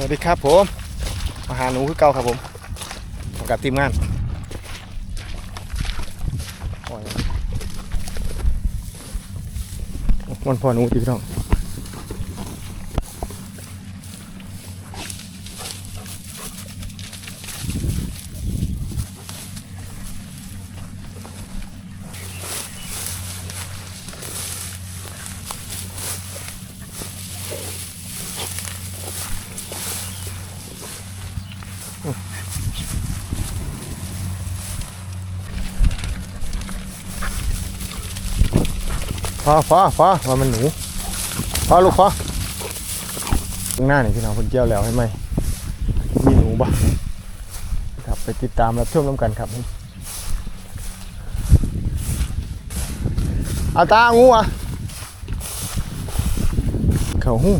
สวัสดีครับผม มาหาหนูคือเก่าครับผมมกับทีมงานมันพอหนูตีพี่น้อง อพอพอว่ามันหนูพอลูกพอข้างหน้านี่พี่น้องคนเจียวแล้วให้ไหมมีหนูบ่ครับไปติดตามรับชมน้ำกันครับอาตางูอะเขาหู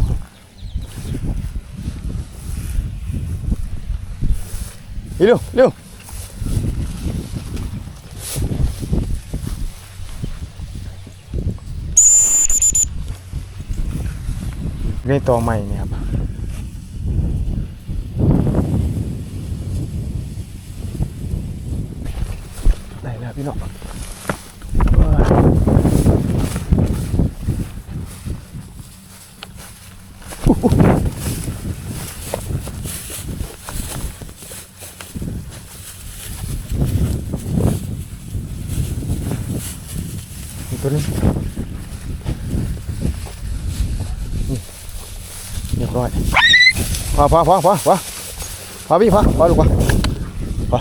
เร็วเร็ ในตัวใหม่เนี่ยครับไหนแล้วพี่น้องเอ้ยอีกตัวนึงเรียบร้อย พอพอพอพอพอพอพี่พอพอลูกพอพอ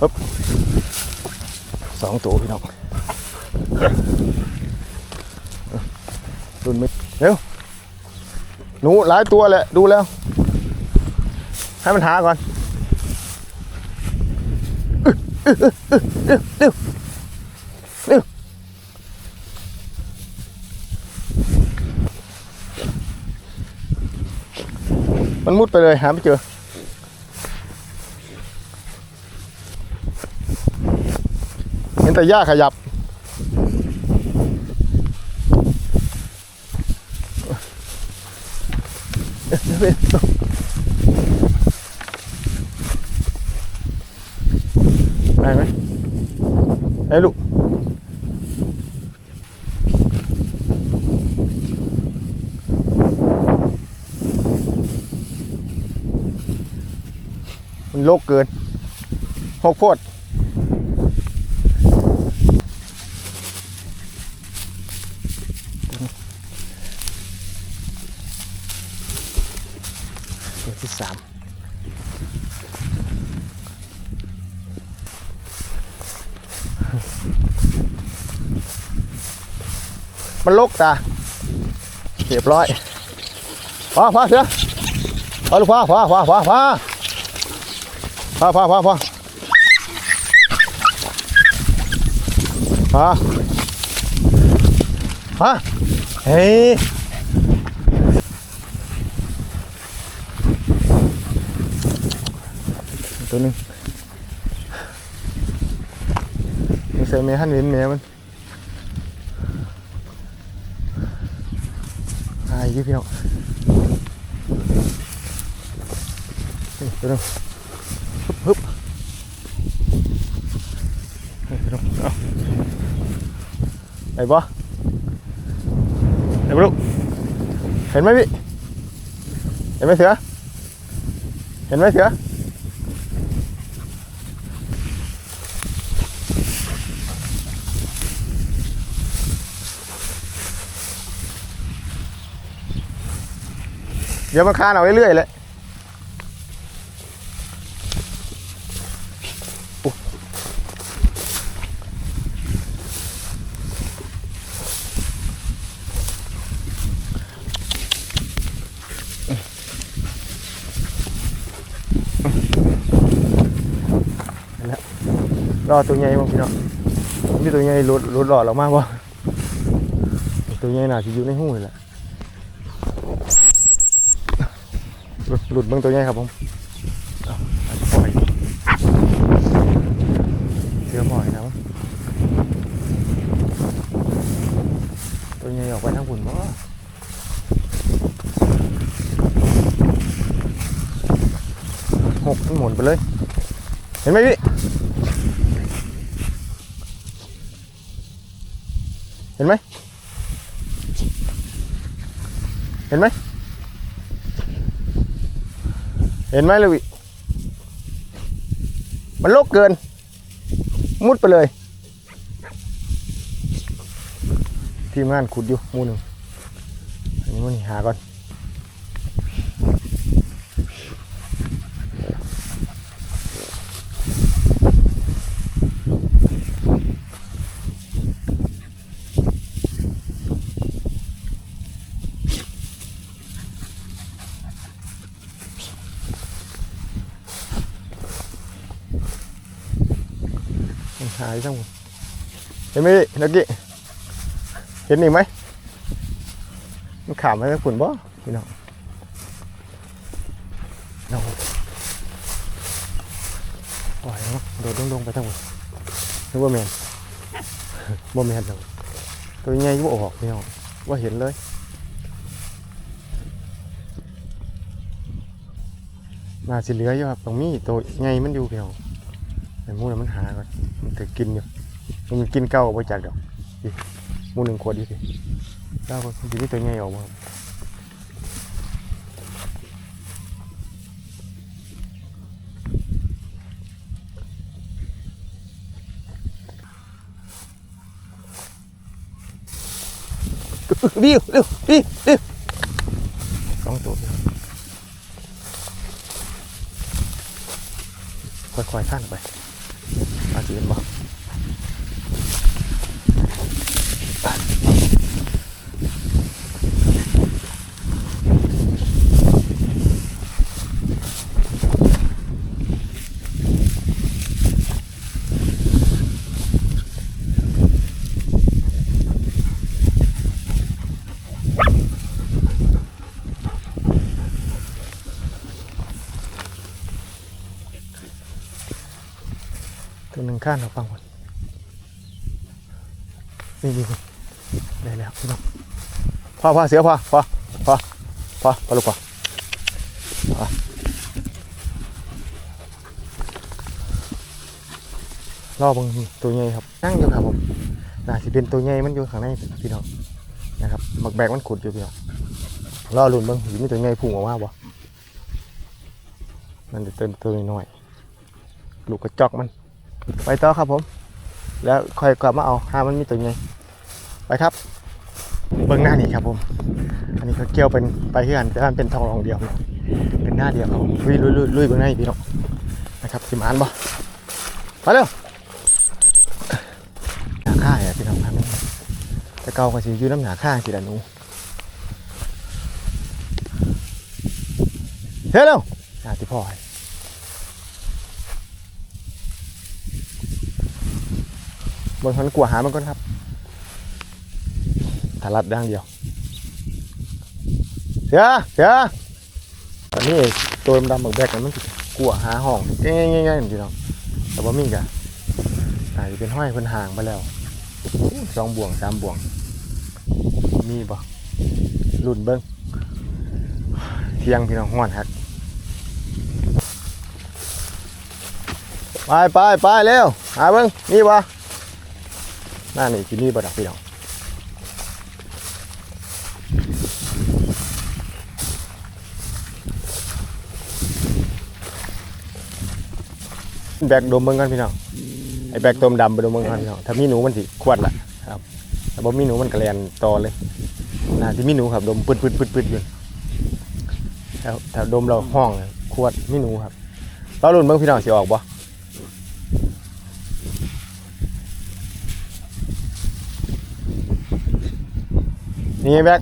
ปึ๊บสองตัวพี่น้องดุนไม่เร็วหนูหลายตัวแหละดูแล้ว ให้มันหาก่อนเร็วเร็ว มันมุดไปเลยหาไม่เจอ เห็นแต่หญ้าขยับ ได้ไหมได้ลูก ลกเกินหกโพดตัวที่สามมันลกตาเรียบร้อยพอพอเถอพอลูกพอพอพอพอพอ พอพอพอพอพอพอเฮ้ยตัวหนึงมันใส่แม่หันเห็นแม่มันอายยี่พี่น้องตัวหนึง ฮึบเอา ไอ้บ่ไอ้บ่ลูกเห็นไหมพี่ เห็นไหมเสือ เห็นไหมเสือ เดี๋ยวมันคานเอาเรื่อยๆเลย รอตัวใหญ่บ้างพี่น้องมีตัวใหญ่หลุดหลุดหลอดออกมาบ่ตัวใหญ่น่าจะอยู่ในหูนี่แหละหลุดเบื้องตัวใหญ่ครับผมปล่อยเสือหมอยนะตัวใหญ่ออกไปทางหุ่นบ่หกมันหมุนไปเลย เห็นไหมพี่ ห็นไหมเห็นไหมเห็นไหมเลยวิมันโลกเกิน มุดไปเลย ทีมงานขุดอยู่มูหนึ่งอันนี้มันหาก่อนายทั้งหมดเห็นไหมพี่นักกี้เห็นอีกไหมมันขามไปฝุ่นบ่พี่น้องเราปล่อยเนาะโดดลงๆไปทั้งหมดนึกว่าแมนบ่แมนหรอกตัวใหญ่ก็ออกพี่น้องว่าเห็นเลยน่าสิเหลืออยู่ครับตรงนี้ตัวใหญ่มันอยู่พี่น้องไอ้มูนมันหาก่อน มันถือกินอยู่มันกินเก้าไปจากดอกดิหมูหนึ่งขวดดิสิเก้าก็มันจะมีตัวใหญ่ออกมาวิวเร็ววิวเร็วสองตัวเดียวค่อยๆข้างไป อาจจะเห็นบ่ตัวหนึ่ง ข้างเราฟังก่อนนี่นี่ได้แล้วพี่น้องพอพอเสือพอพอพอพอพอลูกพอรอบังตัวใหญ่ครับนั่งอยู่ครับผมน่าสิเป็นตัวใหญ่มันอยู่ข้างในพี่น้องนะครับหมักแบกมันขุดอยู่พี่น้องรอลุ่นเบิ่งสิมีตัวใหญ่พุ่งออกมาบ่มันจะเติมตัวน้อยลูกกระจอกมัน ไปต่อครับผม แล้วค่อยกลับมาเอาห้ามันมีตัวไงไปครับ เบื้องหน้านี่ครับผม อันนี้เขาเกี่ยวเป็นไปที่กันแต่ว่ามันเป็นทองรองเดียวเนาะเป็นหน้าเดียวครับผมลุยลุยลุยลุยเบื้องหน้าพี่น้องนะครับสิมานบ่มาเร็วหนาค่าอะพี่น้องครับแต่เก่าก็สิอยู่น้ำหนาค่าสิละหนูเฮ้ยเร็วหนาที่พ่อให้ บนพันกลัวหามันก่อนครับถารัดด่างเดียว เสือเสือตอนนี้ตัวดำๆบักแบกมันกลัวหาห้องงี้ยๆๆอย่างที่น้องแต่ว่ามีกะอาจจะเป็นห้อยเพิ่นห่างไปแล้วสองบ่วงสามบ่วง มีบ่รุ่นเบิ้งเที่ยงพี่น้องห้อนฮักไปไปไปเร็วหาเบิ้งนี่บ่ หน้านี่ที่นี่บ่ดอกพี่น้องแบกดมเบิ่งกันพี่น้องไอ้แบกตมดำไปดมเบิ่งกันพี่น้องถ้ามีหนูมันสิขวดละครับแต่บ่มีหนูมันกระแลนต่อเลยน่าที่มีหนูครับดมปืดปืดปืดปืดอยู่แล้วถ้าดมเราห้องขวดมีหนูครับเราลุ้นเบิ่งพี่น้องสิออกบ่ นี่แบก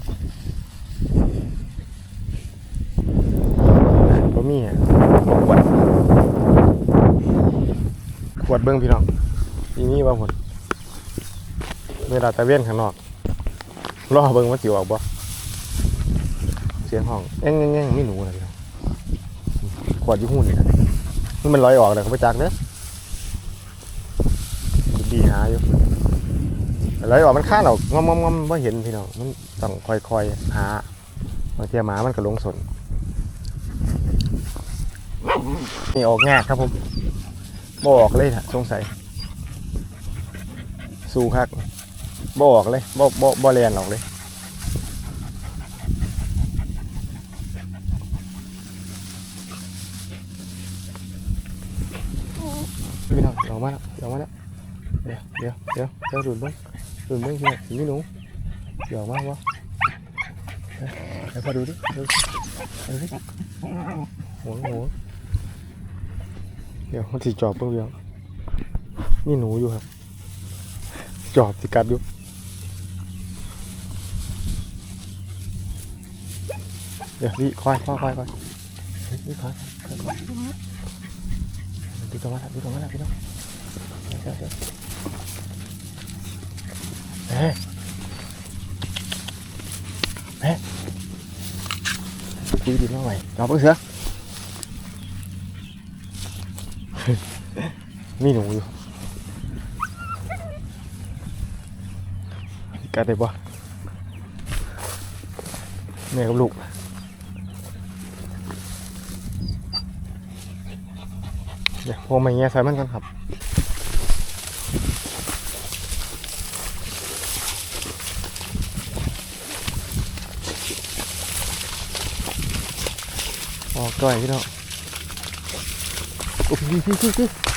บ่มีอะขวด ขวดเบิ้งพี่น้องทีนี้ว่าผลเวลาตะเวนข้างนอก รอเบิ้งว่าสิออกบ่เสียงห้องแง่งแง่งไม่หนูนะพี่น้องขวดยุ่หุ่นนี่นะมันลอยออกเลยเขาไปจักเด้อดีหาอยู่ ไหลออกมันข้านออกงอมงอมมว่าเห็นพี่น้องมันต้องค่อยๆหาบางทีหมามันก็ลงสนนี่ออกงากครับผมบออกเลยนะสงสัย สู้คักบออกเลยบ่บ่บ่แลนออกเลยพี่น้องออกมาแล้วออกมาแล้วเดี๋ยวเดี๋ยวเดี๋ยวเดี๋ยวดูดบ้าง เบ้างพี่น้องพี่หนูเดี๋ยวออกวะเดี๋ยวเดี๋ยวพอดูดิดูดิดูดิหัวหัวเดี๋ยวมันสิจอบเบ้างเดียวนี่หนูอยู่ครับ จอบสิกัดอยู่เดี๋ยวพี่ค่อยค่อยคอยคอยพี่ค่อยคอยคอย đi con mắt đi con mắt đi con ê ê đi đi nó mày nó bước sữa แม่แม่ดูดีมากเลยจับเพิ่งเสือมีหนูอยู่กัดได้ปะแม่กับลูกเดี๋ยวพวงมาเงี้ยใส่มันกันครับ ออกก่อยพี่น้องโอ้พี่พี่พี่พี่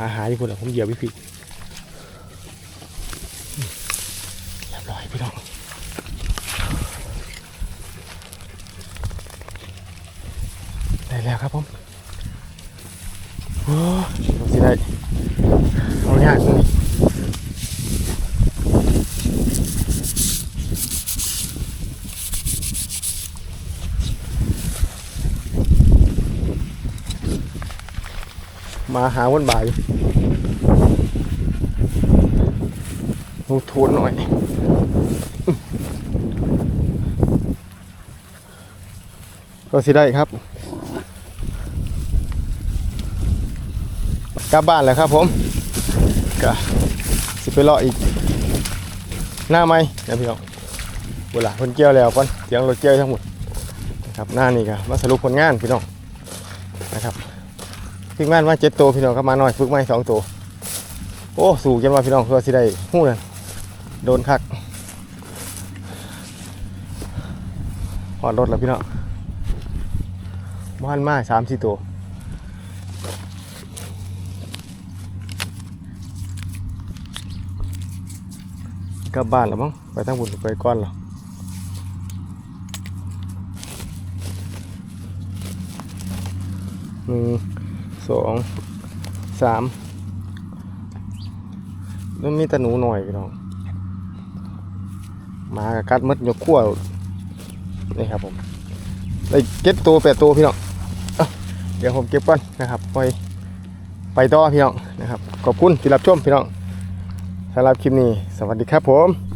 มาหาที่คุณแล้วผมเหยียบพี่พี่เรียบร้อยพี่น้องได้แล้วครับผมโอ้ดูสิได้เอาเนี่ยตรงนี้มา หาวันบ่ายดูโทนหน่อยก็สิได้ครับ กลับบ้านแล้วครับผมก็สิไปรออีก หน้าไหมนะพี่น้องเวลาคนเกี่ยวแล้วก่อนเสียงรถเกี่ยวทั้งหมดนะครับหน้านี่ก็มาสรุปผลงานพี่น้องนะครับ ฝึกงานมาเจ็ดตัวพี่น้องก็มาหน่อยฝึกไม่สองตัวโอ้สู่กันว่าพี่น้องเพื่อสิได้หู้นั่นโดนคักหอดรถแล้วพี่น้องบ้านมาสามสี่ตัวกลับบ้านแล้วมั้งไปทั้งบุญไปก้อนหรอหนึ่ง สองสามมันมีแต่หนูหน่อยพี่น้องหมากับกัดมดยกขั้วนี่ครับผมได้เก็บตัวแปดตัวพี่น้องเอ้าเดี๋ยวผมเก็บก่อนนะครับไปไปต่อพี่น้องนะครับขอบคุณที่รับชมพี่น้องสำหรับคลิปนี้ สวัสดีครับผม